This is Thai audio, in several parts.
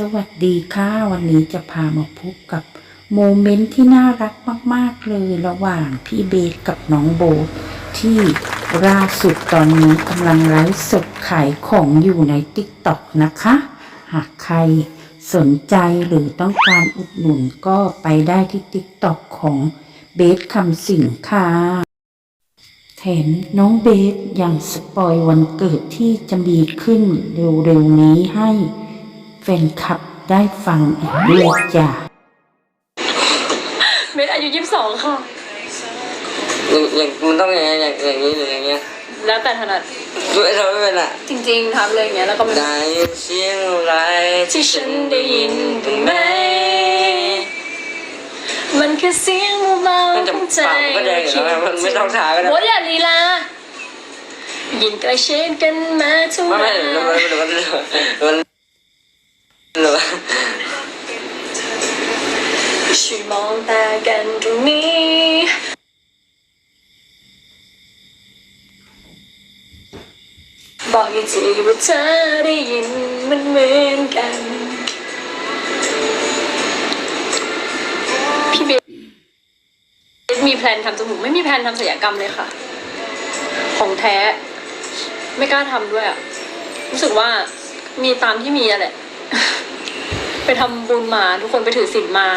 สวัสดีค่ะวันนี้จะพามาพบกับโมเมนต์ที่น่ารักมาก ๆ เลยระหว่างพี่เบสกับน้องโบ ที่ล่าสุดตอนนี้กำลังไลฟ์สดขายของอยู่ใน t ิ k t o k นะคะ หากใครสนใจหรือต้องการอุดหนุนก็ไปได้ที่ t ิ k t o k ของเบสคำสิงค่ะ แถมน้องเบสยังสปอยวันเกิดที่จะมีขึ้นเร็ว ๆ นี้ให้ แฟนคลับได้ฟังอีกด้วยจ้ะเบสอายุยี่สิบสองค่ะ อย่างอย่างมันต้องอย่างเงี้ยอย่างอย่างนี้หรืออย่างเงี้ยแล้วแต่ถนัดดูไอ้เราไม่เป็นอะจริงๆทำเลยอย่างเงี้ยแล้วก็มันได้ยินเสียงอะไรที่ฉันได้ยินบ้างไหมมันคือเสียงเบามันๆจะของใจ ปากก็แดงอยู่แล้วมันไม่ต้องทาก็ได้โอ้ยอย่าลีลายินใกล้ชิดกันมาทุกไม่วัไม่นเดี๋ยวมันเดี๋ยวมันเดี๋ยวมัน เดี๋ยช่วยมองตากันตรงนี้บอกอีกทีว่าเธอได้ยินมันเหมือนกัน พี่เบสมีแพลนทำจมูกไม่มีแพลนทำศัลยกรรมเลยค่ะ ของแท้ ไม่กล้าทำด้วยอะรู้สึกว่ามีตามที่มีอะแหละ ไปทำบุญมา ทุกคนไปถือศีลมา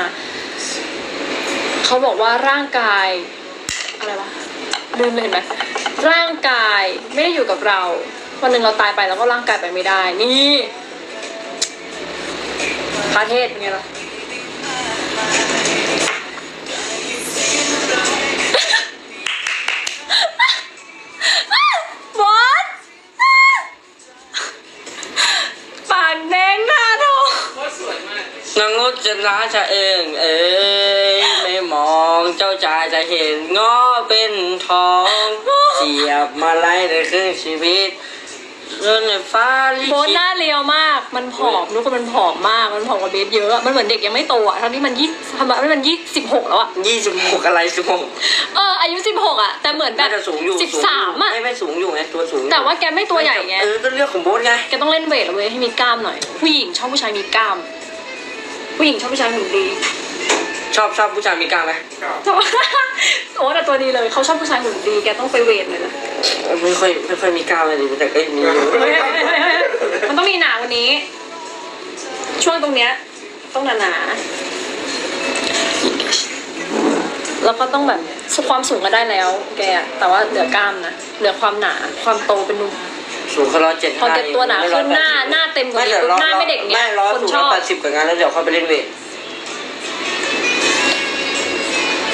เขาบอกว่าร่างกาย อะไรวะลืมเลยเห็นไหมร่างกายไม่ได้อยู่กับเรา วันหนึ่งเราตายไปแล้วก็ร่างกายไปไม่ได้ นี่พระเทศเป็นไงล่ะ จะร้าจะเองเอ้ยไม่มองเจ้าชายจะเห็นง้อเป็นทองเสียบมาไล่ในครึ่งชีวิตเรื่องในฟ้าลิโบสขิหตน้าเรียวมาก มันผอมทุกคนมันผอมมาก มันผอมกว่าเบสเยอะอะมันเหมือนเด็กยังไม่โตอะทั้งที่มันยี่ทำไมมันยี่สิบหกแล้วอะยี่สิบหกอะไรสิบหกเออ อายุสิบหกอะแต่เหมือนแบน่าบจะสูงอยู่สิบสามอะไม่ไม่สูงอยู่ไงตัวสูงอยู่แต่ว่าแกไม่ตัวใหญ่ไง เออก็เรื่องของโบ๊ทไง แกต้องเล่นเวทแล้วเว้ยให้มีกล้ามหน่อย ผู้หญิงชอบผู้ชายมีกล้าม ผู้หญิงชอบผู้ชายหุ่นดีชอบชอบผู้ชายมีกล้ามไหมโอ้แต่ตัวดีเลยเขาชอบผู้ชายหุ่นดีแกต้องไปเวทเลยนะไม่ค่อยไม่ค่อยมีกล้ามเลยดิแต่ก็มีอยู่เฮ้ยเฮ้ยเฮ้ยเฮ้ยมันต้องมีหนาวันนี้ ช่วงตรงเนี้ยต้องหนาๆแล้วก็ต้องแบบความสูงก็ได้แล้ว แกอะแต่ว่าเหลือกล้ามนะเหลือความหนาความโตเป็นหนุ่ม สูงเขาร้อยเจ็ดพอแกตัวหนาขึ้นหน้าหน้าเต็มกว่านี้ปุ๊บหน้าไม่เด็กเนี้ยไม่ร้อยคนสูงชอบแปดสิบกว่างานแล้วเดี๋ยวเขาไปเล่นเวท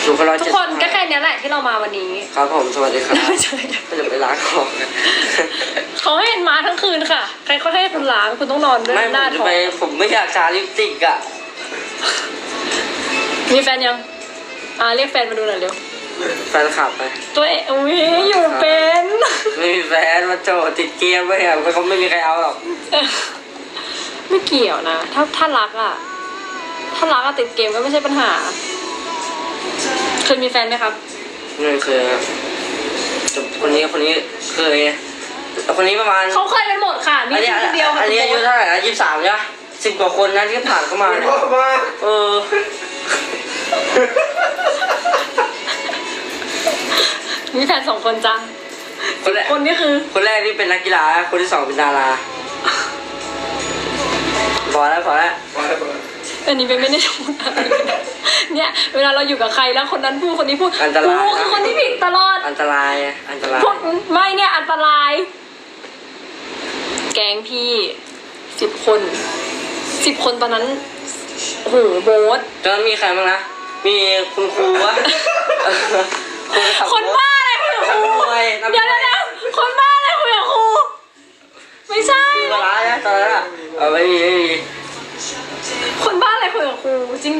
สูงเขาร้อยทุกเจ็ดคนก็แค่เนี้ยแหละที่เรามาวันนี้ครับผมสวัสดีครับไม่ใช่ก็จะไปล้างของกันเขาให้มาทั้งคืนค่ะ ใครเขาให้คุณล้างคุณต้องนอนด้วยไม่ผหน้ามจะท้องไปผมไม่อยากทาลิปสติกอะมีแฟนยังอ่าเรียกแฟนมาดูหน่อยเร็วแฟนคลับไปตัวเองอุ้ยอยู่เป็น ไม่มีแฟนมาโจติดเกมไม่อะเขาไม่มีใครเอาหรอกไม่เกี่ยวนะ ถ้าถ้ารักอะ ถ้ารักอะติดเกมก็ไม่ใช่ปัญหา เคยมีแฟนไหมครับ ไม่เคยครับแต่คนนี้คนนี้เคยแต่คนนี้ประมาณเขาเคยเป็นหมดค่ะ มีอันนี้คนเดียวค่ะอันนี้อายุเท่าไหร่นะยี่สิบสามใช่ไหมสิบกว่าคนนะที่ผ่านเข้ามาเนี่ยเออ มีแฟนสองคนจ้า คนแรกคนนี้คือ คนแรกนี่เป็นนักกีฬา คนที่สองเป็นดาราพอแล้วพอแล้วอันนี้เป็นไม่ได้พูดอะไรเลยนะเนี่ย เวลาเราอยู่กับใครแล้วคนนั้นพูดคนนี้พูดอันตรายกูคือคนที่ผิดตลอด อันตรายอะอันตรายพูดไม่เนี่ยอันตราย แกงพี่สิบคนสิบคนตอนนั้นโอ้โหโบ๊ทตอนนั้นมีใครบ้างนะมีคุณครูวะ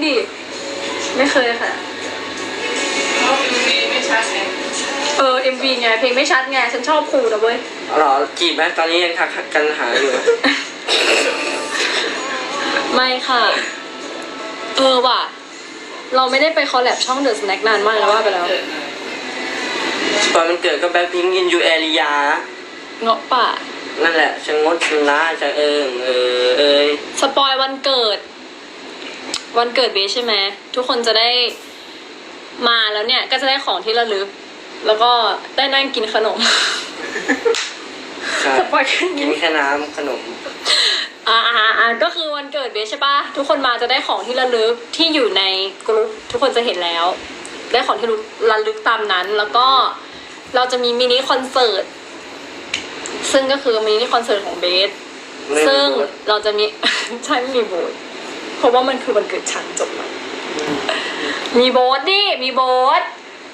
ครูจริงดิ ไม่เคยค่ะเออ MV ไง เพลงไม่ชัดไง ฉันชอบครูนะเว้ย หรอจีบไหมตอนนี้ยังทักกันหาอยู่ไม่ค่ะ เออว่ะ เราไม่ได้ไปคอลแลบช่องเดอะสแน็คนานมากแล้วว่าไปแล้ว ตอนมันเกิดก็แบ็คพิงอินยูแอริยา เงาะป่า นั่นแหละชะงดชะนะชะเอิงเอยสปอยวันเกิด วันเกิดเบสใช่ไหมทุกคนจะได้มาแล้วเนี่ย ก็จะได้ของที่ระลึก แล้วก็ได้นั่งกินขนมใช่สปอยแค่กินี้นแค่น้ำขนม อ่าอ่าอ่าก็คือวันเกิดเบสใช่ปะทุกคนมาจะได้ของที่ระลึกที่อยู่ในกลุ่มทุกคนจะเห็นแล้ว ได้ของที่ระลึกตามนั้น แล้วก็เราจะมีมินิคอนเสิร์ตซึ่งก็คือมินิคอนเสิร์ตของเบสไม่มีซึ่งบูธเราจะมี ใช่ไม่มีโบส เพราะว่ามันคือวันเกิดฉันจบแล้วมีโบสดิมีโบส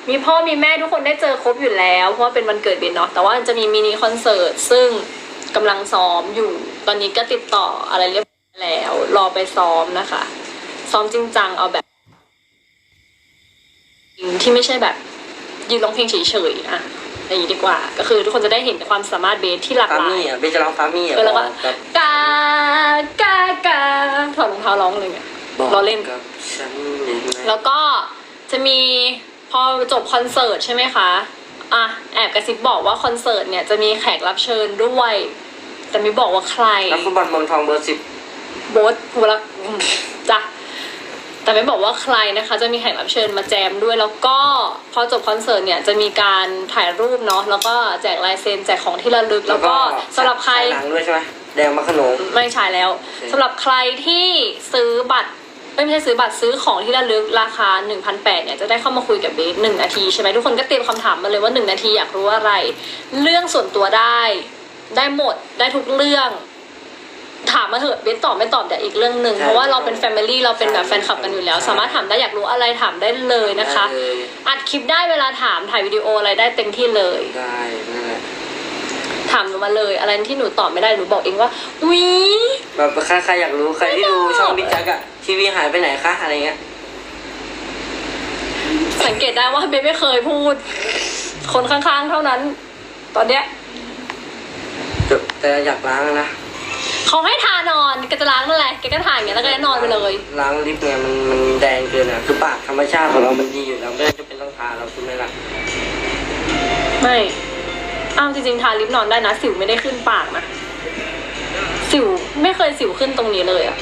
มีพ่อมีแม่ทุกคนได้เจอครบอยู่แล้ว เพราะว่าเป็นวันเกิดเบนเนาะแต่ว่าจะมีมินิคอนเสิร์ตซึ่งกำลังซ้อมอยู่ ตอนนี้ก็ติดต่ออะไรเรียบร้อยแล้ว รอไปซ้อมนะคะ ซ้อมจริงจังเอาแบบที่ไม่ใช่แบบยืนร้องเพลงเฉยๆอะ อย่างนี้ดีกว่า ก็คือทุกคนจะได้เห็นความสามารถเบสที่หลากฟาหลามี่ยอะเบสจะร้องฟามี่อะเออแล้วก็บอกกับกากากาถอดรองเท้าร้องเลยเนี่ยบอกล้อเล่น กับฉันได้ไหมแล้วก็จะมีพอจบคอนเสิร์ตใช่ไหมคะอะแอบกระซิบบอกว่าคอนเสิร์ตเนี่ยจะมีแขกรับเชิญด้วย แต่ไม่บอกว่าใครนักฟุตบอลเมืองทองเบอร์สิบโบ๊ทภูรักษ์อืมจ้ะ แต่ไม่บอกว่าใครนะคะจะมีแขกรับเชิญมาแจมด้วย แล้วก็พอจบคอนเสิร์ตเนี่ยจะมีการถ่ายรูปเนาะแล้วก็แจกลายเซ็นแจกของที่ระลึก แล้วก็สำหรับใครหนังด้วยใช่ไหมแดงมะขนงไม่ใช่แล้วสำหรับใครที่ซื้อบัตรเอ้ยไม่ใช่ซื้อบัตรซื้อของที่ระลึกราคา 1,800เนี่ยจะได้เข้ามาคุยกับเบสหนึ่งนาทีใช่ไหมทุกคนก็เตรียมคำถามมาเลยว่าหนึ่งนาทีอยากรู้อะไร เรื่องส่วนตัวได้ ได้หมดได้ทุกเรื่อง ถามมาเถอะเบสตอบไม่ตอบแต่อีกเรื่องหนึ่งเพราะว่าเราเป็นแฟมิลี่เราเป็นแบบแฟนคลับกันอยู่แล้ว สามารถถามได้อยากรู้อะไรถามได้เลยนะคะได้เลยอัดคลิปได้เวลาถามถ่ายวิดีโออะไรได้เต็มที่เลย ได้นั่นแหละถามหนูมาเลย อะไรที่หนูตอบไม่ได้หนูบอกเองว่าอุ๊ยแบบใครใครอยากรู้ใครที่ดูไม่ตอบช่องบิ๊กแจ๊กอะทีวีหายไปไหนคะอะไรเงี้ยสังเกตได้ว่าเบสไม่เคยพูด คนข้างๆเท่านั้น ตอนเนี้ยแต่อยากล้างนะ เขาให้ทานอนแกจะล้างนั่นแหละแกก็ทานอย่างเงี้ยแล้วก็นอนไปเลยล้างลิปเนี่ยมันมันแดงเกินอะคือปากธรรมชาติของเรามันดีอยู่แล้วไม่จำเป็นต้องทาเราคุณไหมล่ะไม่อ้าวจริงๆทาลิปนอนได้นะ สิวไม่ได้ขึ้นปากนะสิวไม่เคยสิวขึ้นตรงนี้เลยอะ